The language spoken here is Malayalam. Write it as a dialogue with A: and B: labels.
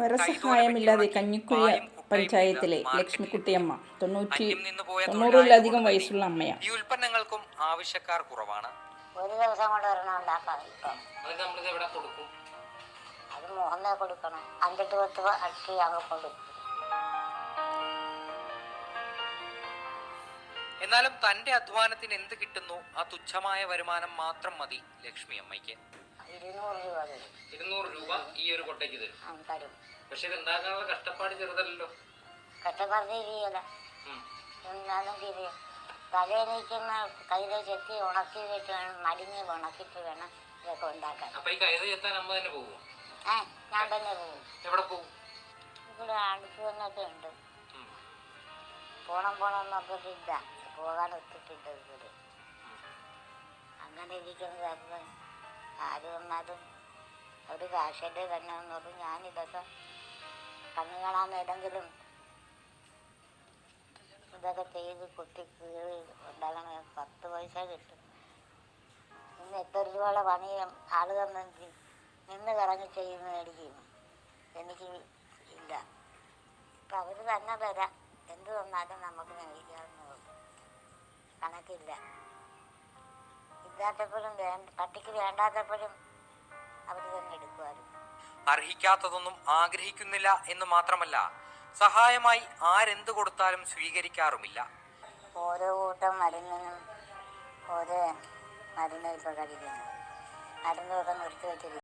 A: പരസഹായമില്ലാതെ
B: കഞ്ഞിക്കുഴി പഞ്ചായത്തിലെ ലക്ഷ്മിക്കുട്ടിയമ്മ തൊണ്ണൂറ്റി തൊണ്ണൂറിലധികം വയസ്സുള്ള അമ്മയാണ്.
A: ഈ ഉൽപ്പന്നങ്ങൾക്കും ആവശ്യക്കാർ കുറവാണ്.
C: ഒരു ദിവസം കൊണ്ട് ഒരെണ്ണം ഉണ്ടാക്കാം. ഇപ്പം
A: അത്
C: മോഹനെ കൊടുക്കണം. അഞ്ചെട്ട് പത്ത് അട്ടി അവൾ കൊടുക്കും.
A: എന്നാലും തന്റെ അധ്വാനത്തിന് എന്ത് കിട്ടുന്നു? ആ തുച്ഛമായ വരുമാനം മാത്രം മതി ലക്ഷ്മി അമ്മയ്ക്ക്
C: ഇരുന്നൂറ് രൂപ തരും.
A: ഇരുന്നൂറ് രൂപ ഈ ഒരു കൊട്ടയ്ക്ക് തരും.
C: ആ, തരും.
A: പക്ഷെ ഇത് ഉണ്ടാക്കാനുള്ള കഷ്ടപ്പാട് ചെറുതല്ലോ
C: കഷ്ടപ്പാട് തിരിയല. എന്നാലും തിരിയ. തലേനീക്കുന്ന കയ്യിലെ ചെത്തി ഉണക്കി വെച്ച് വേണം മടിഞ്ഞ് ഉണക്കിയിട്ട് വേണം ഇതൊക്കെ ഉണ്ടാക്കാൻ.
A: അപ്പൊ ഈ കൈത ചെത്താൻ അമ്മ തന്നെ പോകും
C: ഏ ഞാൻ തന്നെ പോകും
A: എവിടെ പോകും
C: ഇവിടെ അടുത്ത് തന്നെയൊക്കെ ഉണ്ട്. പോണം പോണം എന്നൊക്കെ ഇല്ല പോകാൻ ഒത്തിട്ടില്ല ഇവർ. അങ്ങനെ ഇരിക്കുന്നത് അപ്പം ആര് വന്നാലും ഒരു കാശന്റെ തന്നെ ഞാൻ ഞാനിതൊക്കെ കണ്ണു കാണാൻ ഏതെങ്കിലും ഇതൊക്കെ ചെയ്ത് കുത്തി കീറി ഉണ്ടാകണ പത്ത് പൈസ കിട്ടും. ഇന്ന് എത്ര രൂപയുടെ പണി ആൾ തന്നെ നിന്ന് കറങ്ങി ചെയ്യുന്ന മേടിക്കും എനിക്ക് ഇല്ല. ഇപ്പം അവർ തന്നെ തരാം. എന്ത് തന്നാലും നമുക്ക് മേടിക്കാവുന്നതുള്ളൂ കണക്കില്ല. ഇല്ലാത്തപ്പോഴും വേണ്ട പട്ടിക്ക് വേണ്ടാത്തപ്പോഴും അവർ തന്നെ എടുക്കുമായിരുന്നു.
A: അർഹിക്കാത്തതൊന്നും ആഗ്രഹിക്കുന്നില്ല എന്ന് മാത്രമല്ല സഹായമായി ആരെന്ത് കൊടുത്താലും സ്വീകരിക്കാറുമില്ല.
C: ഓരോ കൂട്ടം മരുന്നിനും ഓരോ മരുന്ന് ഇപ്പോൾ കഴിക്കുന്നു. മരുന്നൊക്കെ നിർത്തി വെച്ചിരിക്കും